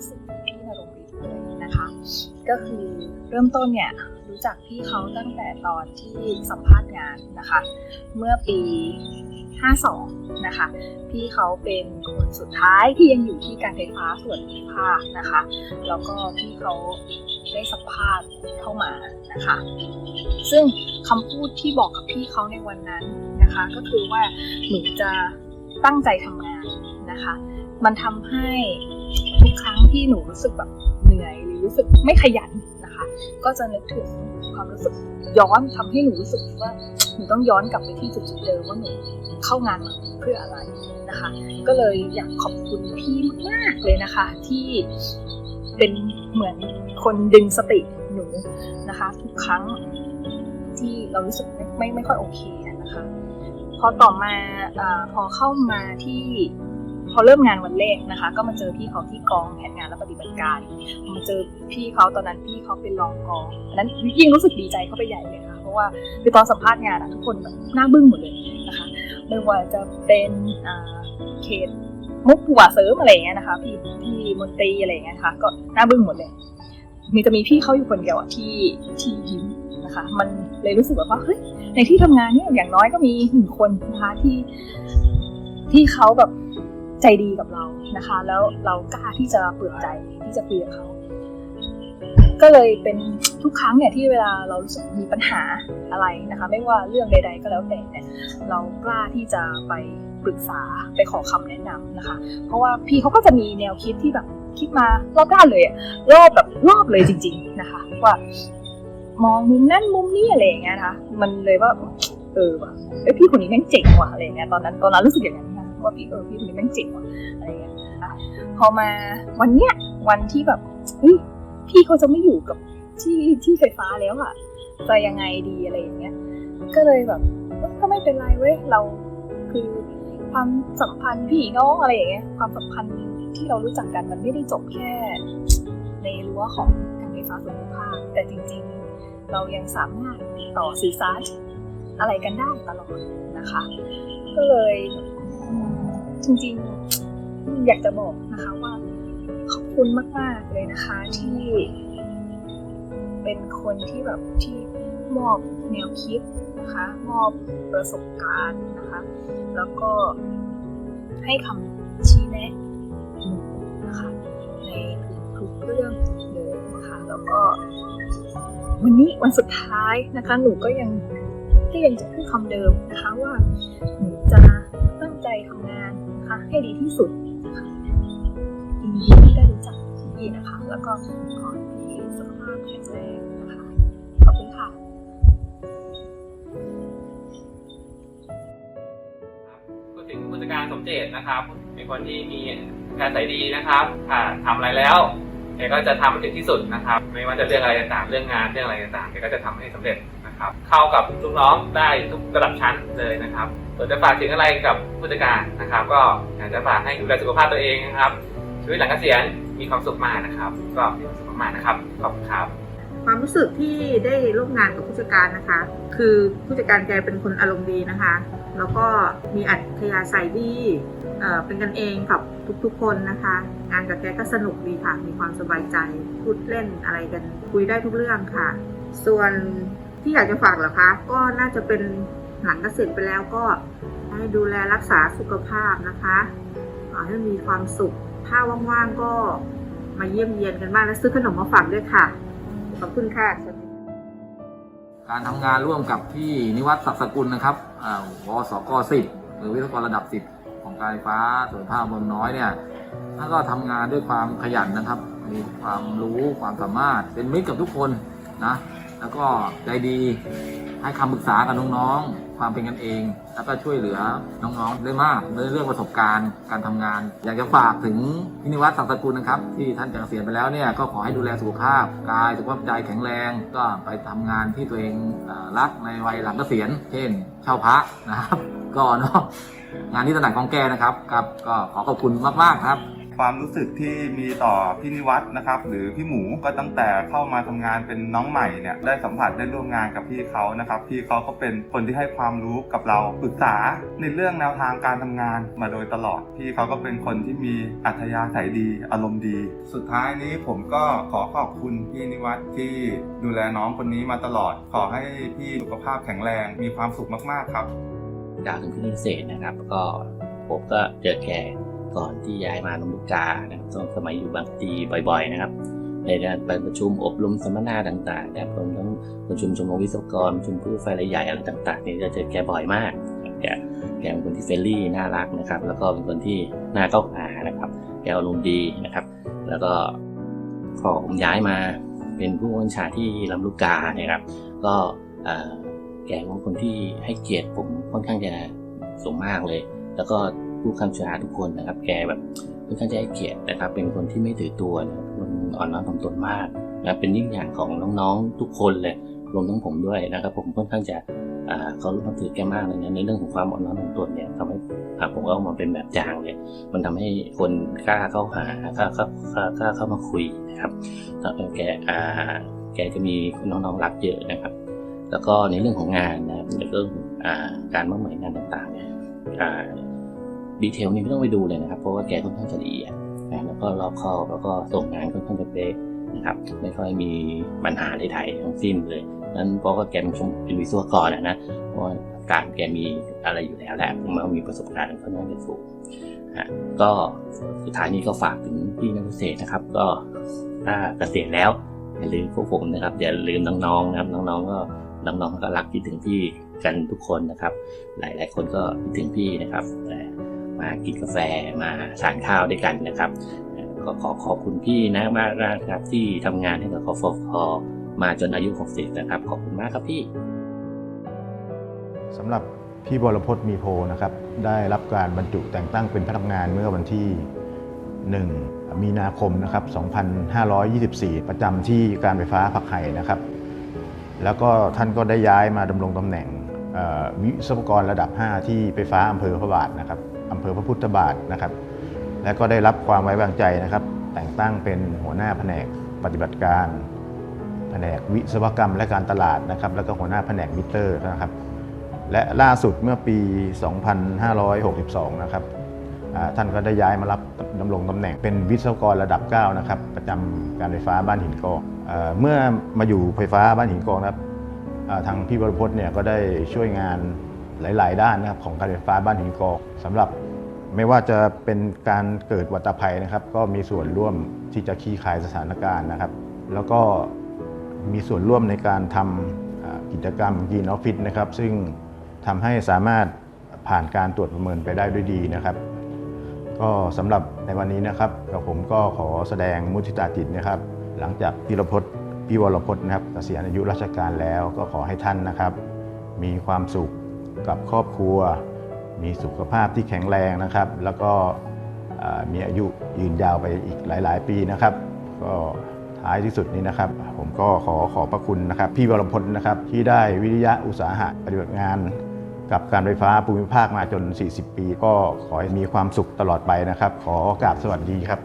รู้สึกพี่นรงฤทธิ์เลยนะคะ ก็คือเริ่มต้นเนี่ยรู้จักพี่เขาตั้งแต่ตอนที่สัมภาษณ์งานนะคะ เมื่อปี 52 นะคะ พี่เขาเป็นคนสุดท้ายที่ยังอยู่ที่การไฟฟ้าส่วนภูมิภาคนะคะ แล้วก็พี่เขาได้สัมภาษณ์เข้ามานะคะ ซึ่งคำพูดที่บอกกับพี่เขาในวันนั้นนะคะ ก็คือว่าหนูจะตั้งใจทำงานนะคะ มันทำให้ ทุกครั้งที่หนูรู้สึกแบบเหนื่อยหรือรู้สึกไม่ขยันนะคะ ก็จะนึกถึงความรู้สึกย้อนทำให้หนูรู้สึกว่าหนูต้องย้อนกลับไปที่จุดเดิมว่าหนูเข้างานมาเพื่ออะไรนะคะ ก็เลยอยากขอบคุณพี่มากๆเลยนะคะ ที่เป็นเหมือนคนดึงสติหนูนะคะ ทุกครั้งที่เรารู้สึกไม่ไม่ไม่ค่อยโอเคนะคะ พอต่อมาอพอเข้ามาที่ พอเริ่มงานวันแรกนะคะ ก็มาเจอพี่เขาที่กองแผนงานและปฏิบัติการมาเจอพี่เขาตอนนั้นพี่เขาเป็นรองกองอันนั้นยิ่งรู้สึกดีใจเข้าไปใหญ่เลยค่ะเพราะว่าคือตอนสัมภาษณ์งานทุกคนแบบหน้าบึ้งหมดเลยนะคะไม่ว่าจะเป็นเขตมุกผัวเสริมอะไรอย่างเงี้ยนะคะ พี่พี่มนตรีอะไรอย่างเงี้ยนะคะก็หน้าบึ้งหมดเลย มีจะมีพี่เขาอยู่คนเดียวที่ที่ยิ้มนะคะ มันเลยรู้สึกแบบว่าเฮ้ยในที่ทำงานเนี่ยอย่างน้อยก็มีหนึ่งคนนะคะที่ที่เขาแบบ ใจดีกับเรานะคะ แล้วเรากล้าที่จะเปิดใจที่จะคุยกับเขาก็เลยเป็นทุกครั้งเนี่ยที่เวลาเรารู้สึกมีปัญหาอะไรนะคะ ไม่ว่าเรื่องใด ๆ ก็แล้วแต่เนี่ยเรากล้าที่จะไปปรึกษาไปขอคำแนะนำนะคะ เพราะว่าพี่เขาก็จะมีแนวคิดที่แบบคิดมารอบด้านเลยอะรอบแบบรอบเลยจริง ๆนะคะ ว่ามองมุมนั่นมุมนี้อะไรอย่างเงี้ยนะคะมันเลยว่าเออว่ะเอ้พี่คนนี้แม่งเจ๋งว่ะอะไรอย่างเงี้ยตอนนั้นตอนนั้นรู้สึกอย่างนั้น ว่าพี่เออพี่คนนี้แม่งเจ๋งว่ะอะไรอย่างเงี้ยนะคะพอมาวันเนี้ยวันที่แบบเฮ้ยพี่เขาจะไม่อยู่กับที่ที่ไฟฟ้าแล้วอะจะยังไงดีอะไรอย่างเงี้ย ก็เลยแบบก็ไม่เป็นไรเว้ยเราคือความสัมพันธ์พี่น้องอะไรอย่างเงี้ยความสัมพันธ์ที่เรารู้จักกันมันไม่ได้จบแค่ ในรั้วของการไฟฟ้าส่วนภูมิภาคแต่จริง ๆ เรายังสามารถติดต่อสื่อสารอะไรกันได้ตลอดนะคะ ก็เลยจริงๆ อยากจะบอกนะคะว่า ขอบคุณมากๆเลยนะคะที่ เป็นคนที่แบบที่มอบแนวคิดนะคะมอบประสบการณ์นะคะ แล้วก็ให้คำชี้แนะหนูนะคะในทุกเรื่องเลยนะคะแล้วก็ วันนี้วันสุดท้ายนะคะ หนูก็ยังก็ยังจะพูดคำเดิมนะคะว่าหนู ทำงานนะคะให้ดีที่สุดนะคะยินดีที่ได้รู้จักพี่นะคะ แล้วก็ขอให้พี่สุขภาพแข็งแรงนะคะขอบคุณค่ะพูดถึงผู้จัดการสมเจตนะครับ เป็นคนที่มีการใส่ดีนะครับอ่าทำอะไรแล้วแกก็จะทำให้ถึงที่สุดนะครับ ไม่ว่าจะเรื่องอะไรต่างๆเรื่องงานเรื่องอะไรต่างๆแกก็จะทำให้สำเร็จนะครับ เข้ากับลูกน้องได้ทุกระดับชั้นเลยนะครับ ส่วนจะฝากถึงอะไรกับผู้จัดการนะครับ ก็อยากจะฝากให้ดูแลสุขภาพตัวเองนะครับชีวิตหลังเกษียณมีความสุขมากนะครับ ก็มีความสุขมากๆนะครับขอบคุณครับ ความรู้สึกที่ได้ร่วมงานกับผู้จัดการนะคะ คือผู้จัดการแกเป็นคนอารมณ์ดีนะคะ แล้วก็มีอัธยาศัยดีเอ่อเป็นกันเองกับทุกๆคนนะคะ งานกับแกก็สนุกดีค่ะ มีความสบายใจพูดเล่นอะไรกันคุยได้ทุกเรื่องค่ะ ส่วนที่อยากจะฝากเหรอคะ ก็น่าจะเป็น หลังเกษียณไปแล้วก็ให้ดูแลรักษาสุขภาพนะคะขอให้มีความสุข ถ้าว่างๆก็มาเยี่ยมเยียนกันบ้างและซื้อขนมมาฝากด้วยค่ะ ขอบคุณค่ะสวัสดีการทำงานร่วมกับพี่นิวัฒน์ศักดิ์สกุลนะครับอ่าวสก10หรือวิศวกรระดับ10ของการไฟฟ้าส่วนภาคเมืองน้อยเนี่ยท่านก็ทำงานด้วยความขยันนะครับ มีความรู้ความสามารถ เป็นมิตรกับทุกคนนะ แล้วก็ใจดีให้คำปรึกษากับน้องๆ ความเป็นกันเอง แล้วก็ช่วยเหลือน้องๆได้มากในเรื่องประสบการณ์การทำงาน อยากจะฝากถึงพี่นิวัฒน์ศักสกุลนะครับ ที่ท่านจะเกษียณไปแล้วเนี่ยก็ขอให้ดูแลสุขภาพกายสุขภาพใจแข็งแรง ก็ไปทำงานที่ตัวเองรักในวัยหลังเกษียณ เช่นเช่าพระนะครับ ก็เนาะงานที่ถนัดของแกนะครับครับ ก็ขอขอบคุณมากๆครับ ความรู้สึกที่มีต่อพี่นิวัฒนะครับ หรือพี่หมูก็ตั้งแต่เข้ามาทำงานเป็นน้องใหม่เนี่ยได้สัมผัสได้ร่วมงานกับพี่เขานะครับพี่เขาก็เป็นคนที่ให้ความรู้กับเราปรึกษาในเรื่องแนวทางการทำงานมาโดยตลอดพี่เขาก็เป็นคนที่มีอัธยาศัยดี อารมณ์ดี สุดท้ายนี้ผมก็ขอขอบคุณพี่นิวัฒที่ดูแลน้องคนนี้มาตลอด ขอให้พี่สุขภาพแข็งแรงมีความสุขมาก ๆ ครับกล่าวถึงพี่นิเศษนะครับ ก็ผมก็เจอแก ก่อนที่ย้ายมาลำลูกกานะครับตอนสมัยอยู่บางพลีบ่อย ๆ นะครับในการไปประชุมอบรมสัมมนาต่างๆนะครับรวมทั้งประชุมชมรมวิศวกรประชุมผู้ไฟรายใหญ่อะไรต่างๆนี่จะเจอแกบ่อยมากแกแกเป็นคนที่เฟรนลี่น่ารักนะครับ แล้วก็เป็นคนที่น่าเข้าหานะครับแกอารมณ์ดีนะครับ แล้วก็พอผมย้ายมาเป็นผู้บัญชาที่ลำลูกกาเนี่ยครับ ก็แกเป็นคนที่ให้เกียรติผมค่อนข้างจะสูงมากเลย แล้วก็ ผู้คำชาทุกคนนะครับ แกแบบค่อนข้างจะให้เกียรตินะครับ เป็นคนที่ไม่ถือตัวนะครับคนอ่อนน้อมถ่อมตนมากนะเป็นยิ่งอย่างของน้องๆทุกคนเลยรวมทั้งผมด้วยนะครับ ผมค่อนข้างจะเขารู้นับถือแกมากเลยนะในเรื่องของความอ่อนน้อมถ่อมตนเนี่ยทำให้ผมก็เอามาเป็นแบบอย่างเลยมันทำให้คนกล้าเข้าหากล้าเข้ากล้าเข้ามาคุยนะครับแกแกจะมีน้องๆรักเยอะนะครับ แล้วก็ในเรื่องของงานนะครับในเรื่องอ่าการมอบหมายงานต่างๆเนี่ย ดีเทลนี่ไม่ต้องไปดูเลยนะครับ เพราะว่าแกค่อนข้างจะละเอียดนะแล้วก็รอบคอบแล้วก็ส่งงานค่อนข้างจะเป๊ะนะครับ ไม่ค่อยมีปัญหาใดๆทั้งสิ้นเลย นั้นเพราะว่าแกเป็นชมเป็นวิศวกรนะนะเพราะว่าการแกมีอะไรอยู่แล้วแหละมว่ามีประสบการณ์ค่อนข้างจะสูงฮะก็สุดท้ายนี้ก็ฝากถึงพี่นักเกษตรนะครับ ก็ถ้าเกษียณแล้วอย่าลืมพวกผมนะครับอย่าลืมน้องๆนะครับน้องๆก็น้องๆก็รักคิดถึงพี่กันทุกคนนะครับ หลายๆคนก็คิดถึงพี่นะครับแต่ มากินกาแฟมาทานข้าวด้วยกันนะครับก็ขอขอบคุณพี่นะมากนะครับที่ทำงานให้กับคอฟคมาจนอายุ 60 นะครับ ขอบคุณมากครับพี่สำหรับพี่บรพจน์มีโพนะครับได้รับการบรรจุแต่งตั้งเป็นพนักงานเมื่อวันที่ 1 มีนาคมนะครับ 2524 ประจำที่การไฟฟ้าผักไห่นะครับ แล้วก็ท่านก็ได้ย้ายมาดำรงตำแหน่งวิศวกรระดับ 5 ที่ไฟฟ้าอำเภอพระบาทนะครับำเภอพระพุทธบาทนะครับ และก็ได้รับความไว้วางใจนะครับ แต่งตั้งเป็นหัวหน้าแผนกปฏิบัติการ แผนกวิศวกรรมและการตลาดนะครับ แล้วก็หัวหน้าแผนกมิเตอร์นะครับและล่าสุดเมื่อปี 2562 นะครับท่านก็ได้ย้ายมารับดำรงตำแหน่งเป็นวิศวกรระดับ 9 นะครับ ประจำการไฟฟ้าบ้านหินกองเอเมื่อมาอยู่ไฟฟ้าบ้านหินกองนะครับทางพี่บรพจน์เนี่ยก็ได้ช่วยงานหลาย ๆ ด้านนะครับของการไฟฟ้าบ้านหินกองสำหรับ ไม่ว่าจะเป็นการเกิดวัตภัยนะครับ ก็มีส่วนร่วมที่จะคลี่คายสถานการณ์นะครับ แล้วก็มีส่วนร่วมในการทำกิจกรรม Green Office นะครับ ซึ่งทำให้สามารถผ่านการตรวจประเมินไปได้ด้วยดีนะครับ ก็สำหรับในวันนี้นะครับกับผมก็ขอแสดงมุทิตาจิตนะครับ หลังจากพี่รพจน์พี่วรพจน์นะครับเกษียณอายุราชการแล้วก็ขอให้ท่านนะครับ มีความสุขกับครอบครัว มีสุขภาพที่แข็งแรงนะครับ แล้วก็มีอายุยืนยาวไปอีกหลาย ๆ ปีนะครับ ก็ท้ายที่สุดนี้นะครับ ผมก็ขอขอบพระคุณนะครับ พี่วรพจน์นะครับ ที่ได้วิทยะอุตสาหะปฏิบัติงาน กับการไฟฟ้าภูมิภาคมาจน 40 ปี ก็ขอให้มีความสุขตลอดไปนะครับ ขอกราบสวัสดีครับ